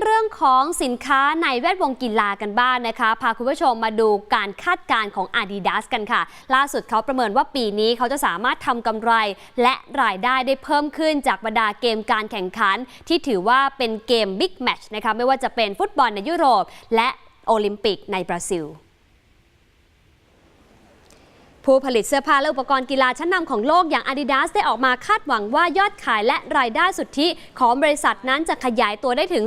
เรื่องของสินค้าในแวดวงกีฬากันบ้างนนะคะ พาคุณผู้ชมมาดูการคาดการณ์ของ Adidas กันค่ะ ล่าสุดเขาประเมินว่าปีนี้เขาจะสามารถทำกำไร และรายได้ได้เพิ่มขึ้นจากบรรดาเกมการแข่งขัน ที่ถือว่าเป็นเกมบิ๊กแมชนะคะไม่ว่าจะเป็นฟุตบอลในยุโรป และโอลิมปิกในบราซิล ผู้ผลิตเสื้อผ้าและอุปกรณ์กีฬาชั้นนำของโลกอย่าง Adidas ได้ออกมาคาดหวังว่ายอดขายและรายได้สุทธิของบริษัทนั้นจะขยายตัวได้ถึง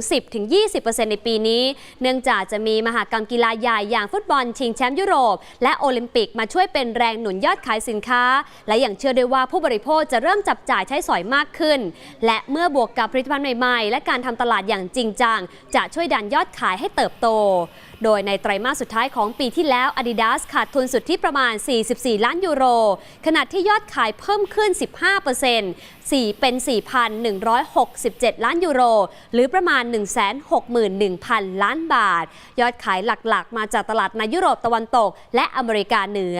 10-20%ในปีนี้ เนื่องจากจะมีมหากรรมกีฬาใหญ่อย่างฟุตบอลชิงแชมป์ยุโรป และโอลิมปิกมาช่วยเป็นแรงหนุนยอดขายสินค้า และอย่างเชื่อได้ว่าผู้บริโภคจะเริ่มจับจ่ายใช้สอยมากขึ้น และเมื่อบวกกับผลิตภัณฑ์ใหม่ๆ และการทำตลาดอย่างจริงจังจะช่วยดันยอดขายให้เติบโต โดยในไตรมาสสุดท้ายของปีที่แล้ว Adidas ขาดทุนสุดที่ประมาณ 44 ล้านยูโร ขณะที่ยอดขายเพิ่มขึ้น 15% 4 เป็น 4,167 ล้านยูโร หรือประมาณ 161,000 ล้านบาท ยอดขายหลักๆ มาจากตลาดในยุโรปตะวันตก และอเมริกาเหนือ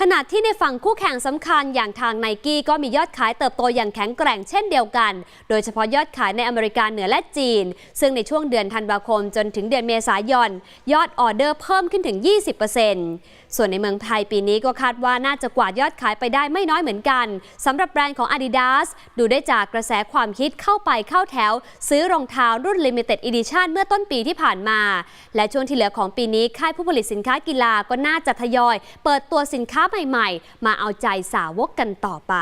ขณะที่ในฝั่งคู่แข่งสำคัญอย่างทางไนกี้ก็มียอดขายเติบโตอย่างแข็งแกร่งเช่นเดียวกัน โดยเฉพาะยอดขายในอเมริกาเหนือและจีน ซึ่งในช่วงเดือนธันวาคมจนถึงเดือนเมษายน ยอดออเดอร์เพิ่มขึ้นถึง 20%ส่วนในเมืองไทยปีนี้ก็คาดว่าน่าจะกวาดยอดขายไปได้ไม่น้อยเหมือนกันสำหรับแบรนด์ของ Adidas ดูได้จากกระแสความคิดเข้าไปเข้าแถว ซื้อรองเท้ารุ่น Limited Edition เมื่อต้นปีที่ผ่านมา และช่วงที่เหลือของปีนี้ค่ายผู้ผลิตสินค้ากีฬาก็น่าจะทยอย เปิดตัวสินค้าใหม่ๆ มาเอาใจสาวกกันต่อไป